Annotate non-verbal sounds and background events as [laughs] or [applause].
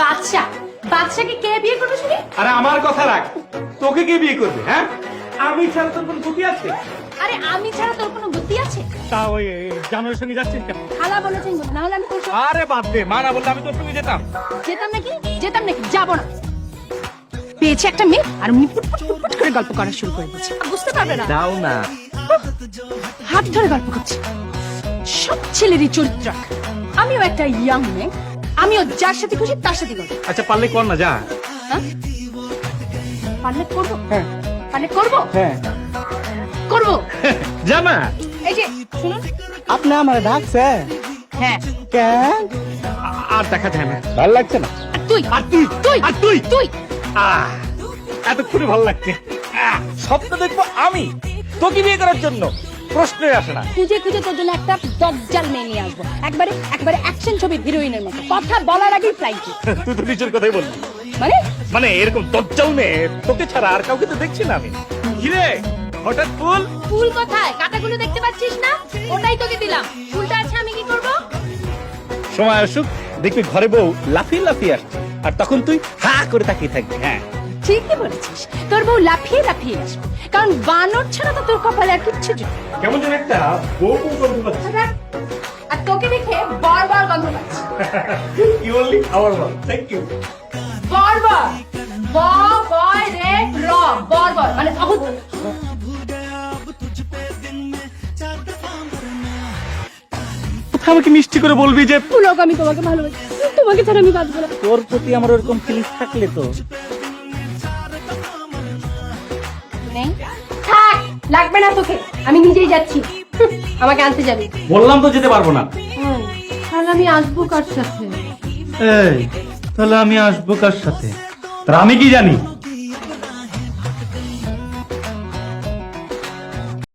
বাদশা বাদশাকে কে বিয়ে করবে শুনি? আরে আমার কথা রাখ। তোকে কে বিয়ে করবে হ্যাঁ? আমি ছাড়া তোর কোনো গতি আছে? আরে আমি ছাড়া তোর কোনো বুদ্ধি আছে? তা ওই জানোর সঙ্গে যাচ্ছিস কেন? খালা বলেছেন না হলে আমি তোর সঙ্গে আরে বাদ দে মা না বললে আমি তোর সঙ্গে যেতাম। যেতাম নাকি? যেতাম নাকি? যাব না। পেয়েছে একটা মেয়ে আর উনি ফুটফুট ফুটফুট করে গল্প করা শুরু করে দিচ্ছে বুঝতে পারবে না। দাও না। হাত ধরে গল্প করছে। সব ছেলেরই চরিত্র আমিও একটা ইয়াং মেয়ে আমিও যার সাথে খুশি তার সাথে করব। আচ্ছা পারলে কর না যা। হ্যাঁ? পারলে করব? হ্যাঁ। পারলে করব? হ্যাঁ। করব? [laughs] যা না এই যে শুনুন। আপনি আমার ডাকছে হ্যাঁ। কেন? আ- আর দেখা যায় না। ভালো লাগছে না? আর তুই? আর তুই? তুই? আর তুই? তুই? আহ এতক্ষণে ভালো লাগছে। আহ, স্বপ্ন দেখব আমি। তোকে বিয়ে করার জন্য। প্রশ্নই আসে না। খুঁজে খুঁজে তোর জন্য একটা দজ্জাল মেয়ে নিয়ে আসব। একবারে একবারে অ্যাকশন ছবির হিরোইনের মতো। কথা বলার আগেই ফ্লাইট তুই তো নিজের কথাই বললি। মানে? মানে এরকম দজ্জাল মেয়ে তোকে ছাড়া আর কাউকে তো দেখছি না আমি। কিরে হঠাৎ ফুল? ফুল কোথায়? কাটাগুলো দেখতে পাচ্ছিস না? ওটাই তোকে দিলাম। ফুলটা আছে আমি কি করব? সময় আসুক দেখবি ঘরে বউ লাফিয়ে লাফিয়ে আসছে। আর তখন তুই হা করে তাকিয়ে থাকবি হ্যাঁ। ঠিকই বলেছিস। তোর বউ লাফিয়ে লাফিয়ে আসবে। কারণ বানর ছাড়া তো তোর কপালে আর কিচ্ছু কেমন যেন একটা বউ গন্ধ পাচ্ছি। আর তোকে দেখে বরবার গন্ধ পাচ্ছি। কি বললি আবার বল থ্যাংক ইউ বরবার। ব বয় রে র বরবার। মানে আমাকে মিষ্টি করে বলবি যে পুলক আমি তোমাকে ভালোবাসি। তোমাকে ছাড়া আমি বাঁচবো না। তোর প্রতি আমার ওরকম ফিলিংস থাকলে তো নেই। থাক লাগবে না তোকে। আমি নিজেই যাচ্ছি। আমাকে আনতে যাবি। বললাম তো যেতে পারব না। তাহলে আমি আসব কার সাথে? এই তাহলে আমি আসব কার সাথে? তা আমি কি জানি?